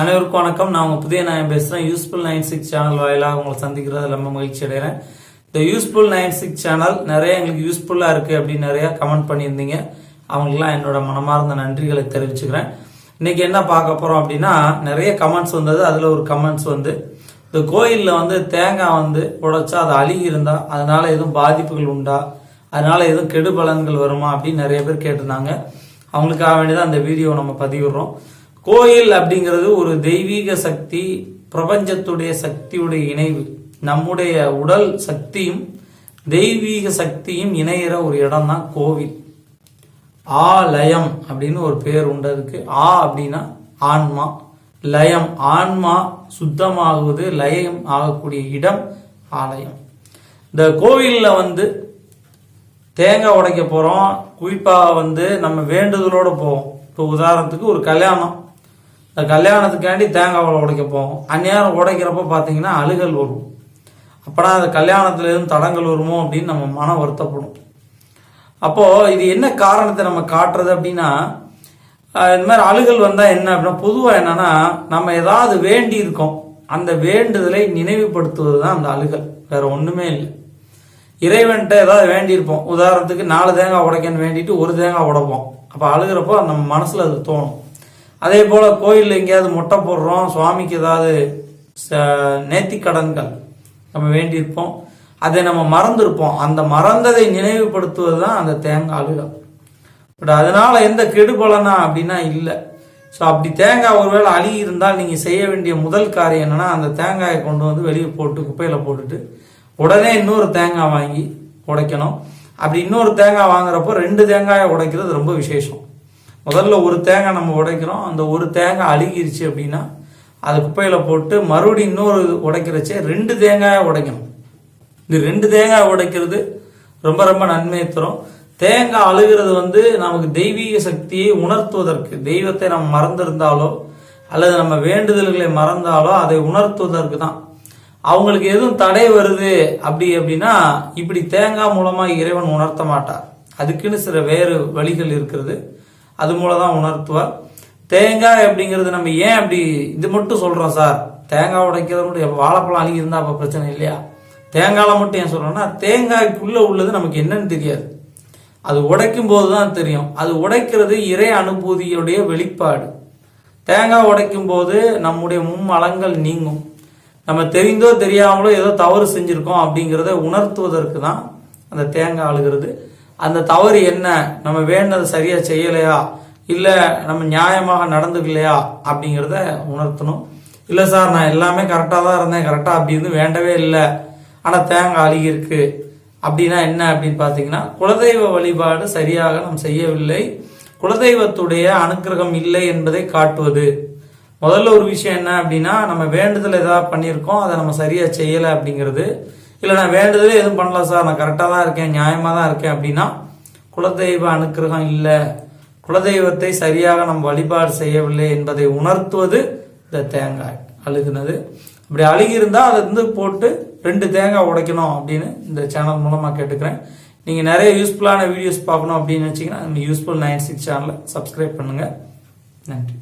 அனைவருக்கும் வணக்கம். நான் உங்க புதிய நாயம் பேசுறேன். யூஸ்ஃபுல் நைன் சிக்ஸ் சேனல் வாயிலாக உங்களை சந்திக்கிறது ரொம்ப மகிழ்ச்சி அடைகிறேன். இந்த யூஸ்ஃபுல் நைன் சிக்ஸ் சேனல் நிறைய எங்களுக்கு யூஸ்ஃபுல்லா இருக்கு அப்படின்னு நிறைய கமெண்ட் பண்ணியிருந்தீங்க. அவங்களுக்குலாம் என்னோட மனமார்ந்த நன்றிகளை தெரிவிச்சுக்கிறேன். இன்னைக்கு என்ன பார்க்க போறோம் அப்படின்னா நிறைய கமெண்ட்ஸ் வந்தது. அதுல ஒரு கமெண்ட்ஸ் வந்து இந்த கோயிலில் வந்து தேங்காய் வந்து உடைச்சா அது அழுகி இருந்தா அதனால எதுவும் பாதிப்புகள் உண்டா? அதனால எதுவும் கெடுபலன்கள் வருமா? அப்படின்னு நிறைய பேர் கேட்டிருந்தாங்க. அவங்களுக்காக வேண்டியதான் அந்த வீடியோ நம்ம பதிவிடுறோம். கோயில் அப்படிங்கிறது ஒரு தெய்வீக சக்தி பிரபஞ்சத்துடைய சக்தியுடைய இணைவு. நம்முடைய உடல் சக்தியும் தெய்வீக சக்தியும் இணையிற ஒரு இடம் தான் கோவில். ஆலயம் அப்படின்னு ஒரு பேர் உண்டு. அதுக்கு ஆ அப்படின்னா ஆன்மா. லயம் ஆன்மா சுத்தமாகுவது லயம் ஆகக்கூடிய இடம் ஆலயம். இந்த கோவிலில் வந்து தேங்காய் உடைக்க போகிறோம் குறிப்பாக வந்து நம்ம வேண்டுதலோடு போவோம். இப்போ உதாரணத்துக்கு ஒரு கல்யாணம். இந்த கல்யாணத்துக்காண்டி தேங்காய் உடைக்க போவோம். அந்நேரம் உடைக்கிறப்ப பார்த்தீங்கன்னா அழுகல் வரும். அப்பனா அந்த கல்யாணத்தில் எதுவும் தடங்கள் வருமோ அப்படின்னு நம்ம மனம் வருத்தப்படும். அப்போது இது என்ன காரணத்தை நம்ம காட்டுறது அப்படின்னா இந்த மாதிரி அழுகல் வந்தால் என்ன அப்படின்னா பொதுவாக என்னன்னா நம்ம ஏதாவது வேண்டி இருக்கோம். அந்த வேண்டுதலை நினைவுபடுத்துவது தான் அந்த அழுகல். வேற ஒன்றுமே இல்லை. இறைவன்கிட்ட ஏதாவது வேண்டியிருப்போம் உதாரணத்துக்கு நாலு தேங்காய் உடைக்கன்னு வேண்டிட்டு ஒரு தேங்காய் உடைப்போம். அப்போ அழுகிறப்போ நம்ம மனசில் அது தோணும். அதே போல கோயிலில் எங்கேயாவது மொட்டை போடுறோம் சுவாமிக்கு ஏதாவது நேர்த்தி கடன்கள் நம்ம வேண்டியிருப்போம். அதை நம்ம மறந்துருப்போம். அந்த மறந்ததை நினைவுபடுத்துவது தான் அந்த தேங்காய் அழுகல் பட் அதனால எந்த கெடுபலனா அப்படின்னா இல்லை. ஸோ அப்படி தேங்காய் ஒருவேளை அழுகி இருந்தால் நீங்கள் செய்ய வேண்டிய முதல் காரியம் என்னன்னா அந்த தேங்காயை கொண்டு வந்து வெளியே போட்டு குப்பையில் போட்டுட்டு உடனே இன்னொரு தேங்காய் வாங்கி உடைக்கணும். அப்படி இன்னொரு தேங்காய் வாங்குறப்போ ரெண்டு தேங்காயை உடைக்கிறது ரொம்ப விசேஷம். முதல்ல ஒரு தேங்காய் நம்ம உடைக்கிறோம். அந்த ஒரு தேங்காய் அழுகிருச்சு அப்படின்னா அது குப்பையில் போட்டு மறுபடியும் இன்னொரு உடைக்கிறச்சே ரெண்டு தேங்காயை உடைக்கணும். இந்த ரெண்டு தேங்காய் உடைக்கிறது ரொம்ப ரொம்ப நன்மையை தரும். தேங்காய் அழுகிறது வந்து நமக்கு தெய்வீக சக்தியை உணர்த்துவதற்கு தெய்வத்தை நம்ம மறந்திருந்தாலோ அல்லது நம்ம வேண்டுதல்களை மறந்தாலோ அதை உணர்த்துவதற்கு தான். அவங்களுக்கு எதுவும் தடை வருது அப்படி அப்படின்னா இப்படி தேங்காய் மூலமாக இறைவன் உணர்த்த மாட்டார். அதுக்குன்னு சில வேறு வழிகள் இருக்கிறது. அது மூலம் தான் உணர்த்துவார் தேங்காய் அப்படிங்கிறது நம்ம ஏன் அப்படி இது மட்டும் சொல்கிறோம் சார்? தேங்காய் உடைக்கிறது வாழைப்பழம் அழுகி இருந்தா அப்போ பிரச்சனை இல்லையா? தேங்காயில் மட்டும் ஏன் சொல்கிறோம்னா தேங்காய்க்குள்ளே உள்ளது நமக்கு என்னன்னு தெரியாது. அது உடைக்கும் போது தான் தெரியும். அது உடைக்கிறது இறை அனுபூதியுடைய வெளிப்பாடு. தேங்காய் உடைக்கும் போது நம்முடைய மும்மலங்கள் நீங்கும். நம்ம தெரிந்தோ தெரியாமலோ ஏதோ தவறு செஞ்சுருக்கோம் அப்படிங்கிறத உணர்த்துவதற்கு தான் அந்த தேங்காய் அழுகிறது. அந்த தவறு என்ன? நம்ம வேண்டதை சரியா செய்யலையா? இல்ல நம்ம நியாயமாக நடந்துக்கலையா? அப்படிங்கிறத உணர்த்தணும். இல்ல சார் நான் எல்லாமே கரெக்டாக தான் இருந்தேன். கரெக்டாக அப்படி இருந்து வேண்டவே இல்லை. ஆனால் தேங்காய் அழுகி இருக்கு. அப்படின்னா என்ன அப்படின்னு பார்த்தீங்கன்னா குலதெய்வ வழிபாடு சரியாக நாம் செய்யவில்லை. குலதெய்வத்துடைய அனுக்கிரகம் இல்லை என்பதை காட்டுவது. முதல்ல ஒரு விஷயம் என்ன அப்படின்னா நம்ம வேண்டுதல் ஏதாவது பண்ணியிருக்கோம். அதை நம்ம சரியாக செய்யலை அப்படிங்கிறது. இல்லை நான் வேண்டுதலே எதுவும் பண்ணல சார். நான் கரெக்டாக தான் இருக்கேன் நியாயமாக தான் இருக்கேன் அப்படின்னா குலதெய்வ அனுக்கிரகம் இல்லை. குலதெய்வத்தை சரியாக நம்ம வழிபாடு செய்யவில்லை என்பதை உணர்த்துவது இந்த தேங்காய் அழுகுனது. அப்படி அழுகி இருந்தால் அதை வந்து போட்டு ரெண்டு தேங்காய் உடைக்கணும் அப்படின்னு இந்த சேனல் மூலமாக கேட்டுக்கிறேன். நீங்கள் நிறைய யூஸ்ஃபுல்லான வீடியோஸ் பார்க்கணும் அப்படின்னு வச்சிங்கன்னா யூஸ்ஃபுல் நைன் சிக்ஸ் சேனலை சப்ஸ்கிரைப் பண்ணுங்கள் நன்றி.